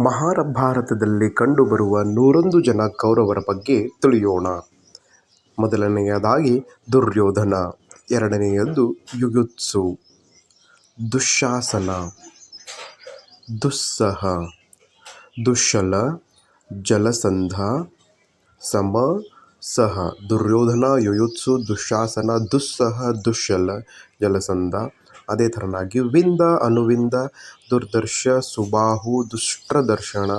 ಮಹಾಭಾರತದಲ್ಲಿ ಕಂಡುಬರುವ ನೂರೊಂದು ಜನ ಕೌರವರ ಬಗ್ಗೆ ತಿಳಿಯೋಣ. ಮೊದಲನೆಯದಾಗಿ ದುರ್ಯೋಧನ, ಎರಡನೆಯದು ಯುಯುತ್ಸು, ದುಶಾಸನ ದುಸ್ಸಹ, ದುಶ್ಶಲ, ಜಲಸಂಧ, ಸಮ, ಸಹ. ದುರ್ಯೋಧನ, ಯುಯುತ್ಸು, ದುಶಾಸನ ದುಸ್ಸಹ, ದುಶ್ಶಲ, ಜಲಸಂಧ. ಅದೇ ಥರನಾಗಿ ವಿಂದ, ಅನುವಿಂದ, ದುರ್ದರ್ಶ ಸುಬಾಹು, ದುಷ್ಟದರ್ಶನ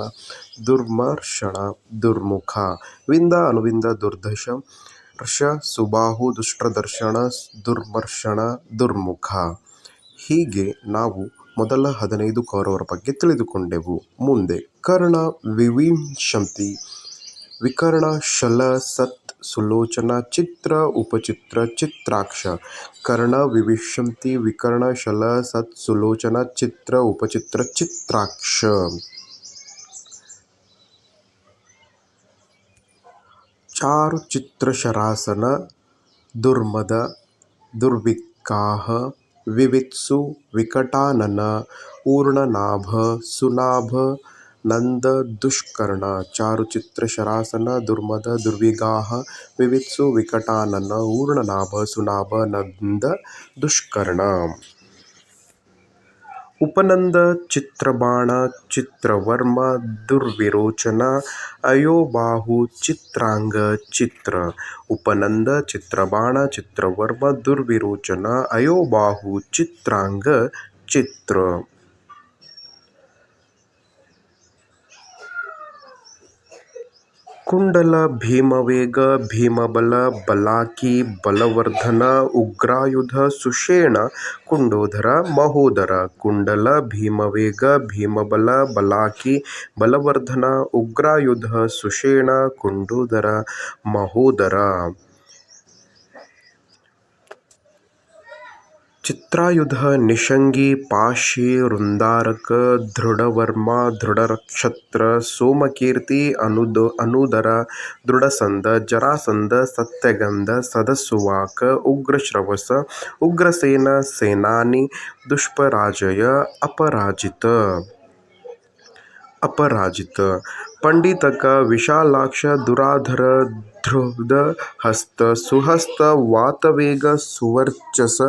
ದುರ್ಮರ್ಷಣ, ದುರ್ಮುಖ. ವಿಂದ, ಅನುವಿಂದ, ದುರ್ಧರ್ಷ, ಸುಬಾಹು, ದುಷ್ಟದರ್ಶನ ದುರ್ಮರ್ಷಣ, ದುರ್ಮುಖ. ಹೀಗೆ ನಾವು ಮೊದಲ ಹದಿನೈದು ಕೌರವರ ಬಗ್ಗೆ ತಿಳಿದುಕೊಂಡೆವು. ಮುಂದೆ ಕರ್ಣ, ವಿವಿಂಶಂತಿ ವಿಕರ್ಣ, ಶಲ ಸತ್ಯ, सुलोचना चित्र उपचित्र चित्राक्ष। कर्ण विविशंती विकर्ण शल सत्सुलोचना चित्र उपचित्र चित्राक्ष। चारु चित्रशरासन दुर्मद दुर्विकाह विवित्सु विकटानन ऊर्णनाभ सुनाभ नन्द दुष्कर्ण चारुचित्रशरासन दुर्मदुर्विगाह विवित्सु विकटानन ऊर्णनाभ सुनाभ नन्ददुष्कर्ण उपनन्दचित्रबाण चित्रवर्म दुर्विरोचना अयो बाहु चित्राङ्ग चित्र। उपनन्द चित्रबाण चित्रवर्म दुर्विरोचन अयो चित्राङ्ग चित्र। ಕುಂಡಲ, ಭೀಮವೇಗ, ಭೀಮಬಲ, ಬಲಾಕಿ, ಬಲವರ್ಧನ, ಉಗ್ರಾಯುಧ, ಸುಷೇಣ, ಕುಂಡೋದರ, ಮಹೋದರ. ಕುಂಡಲ, ಭೀಮವೇಗ, ಭೀಮಬಲ, ಬಲಾಕಿ, ಬಲವರ್ಧನ, ಉಗ್ರಾಯುಧ, ಸುಷೇಣ, ಕುಂಡೋದರ, ಮಹೋದರ. ಚಿತ್ರಾಯುಧ, ನಿಷಂಗಿ, ಪಾಶಿ, ವೃಂದಾರಕ, ದೃಢವರ್ಮ, ದೃಢರಕ್ಷತ್ರ, ಸೋಮಕೀರ್ತಿ, ಅನುದ ಅನುದರ, ದೃಢಸಂಧ, ಜರಾಸಂಧ, ಸತ್ಯಗಂಧ, ಸದಸ್ಸುವಾಕ, ಉಗ್ರಶ್ರವಸ, ಉಗ್ರಸೇನ, ಸೇನಾನಿ, ದುಷ್ಪರಾಜಯ, ಅಪರಾಜಿತ ಅಪರಾಜಿತ. ಪಂಡಿತಕ, ವಿಶಾಲಾಕ್ಷ, ದುರಾಧರ, ಧೃತಹಸ್ತ, ಸುಹಸ್ತ, ವಾತವೇಗ, ಸುವರ್ಚಸ,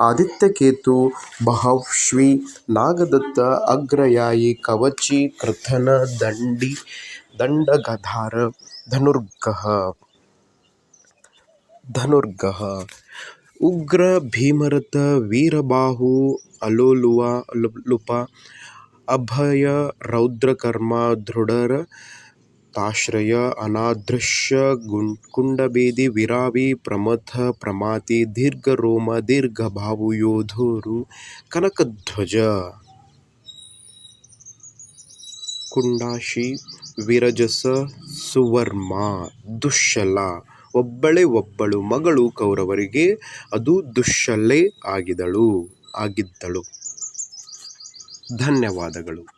ಆದಿತ್ಯಕೇತು, ಬಹಶ್ವಿ ನಾಗದತ್ತ, ಅಗ್ರಯಾಯಿ, ಕವಚಿ, ಕೃತನ, ದಂಡಧಾರ, ಧನುರ್ಗಹ. ಉಗ್ರ, ಭೀಮರಥ, ವೀರಬಾಹು, ಅಲೋಲುವ ಲುಪ ಅಭಯ, ರೌದ್ರಕರ್ಮ, ಧೃತರಾಷ್ಟ್ರಯ, ಅನಾದೃಶ್ಯ ಕುಂಡಭೇದಿ, ವಿರಾವಿ ಪ್ರಮಥ, ಪ್ರಮಾತಿ, ದೀರ್ಘರೋಮ, ದೀರ್ಘಬಾಹು, ಯೋಧೂರು ಕನಕಧ್ವಜ. ಕುಂಡಾಶಿ, ವಿರಜಸ ಸುವರ್ಮ. ದುಶ್ಶಲ. ಒಬ್ಬಳೆ ಒಬ್ಬಳು ಮಗಳು ಕೌರವರಿಗೆ ಅದು ದುಶ್ಶಲೆ ಆಗಿದ್ದಳು. ಧನ್ಯವಾದಗಳು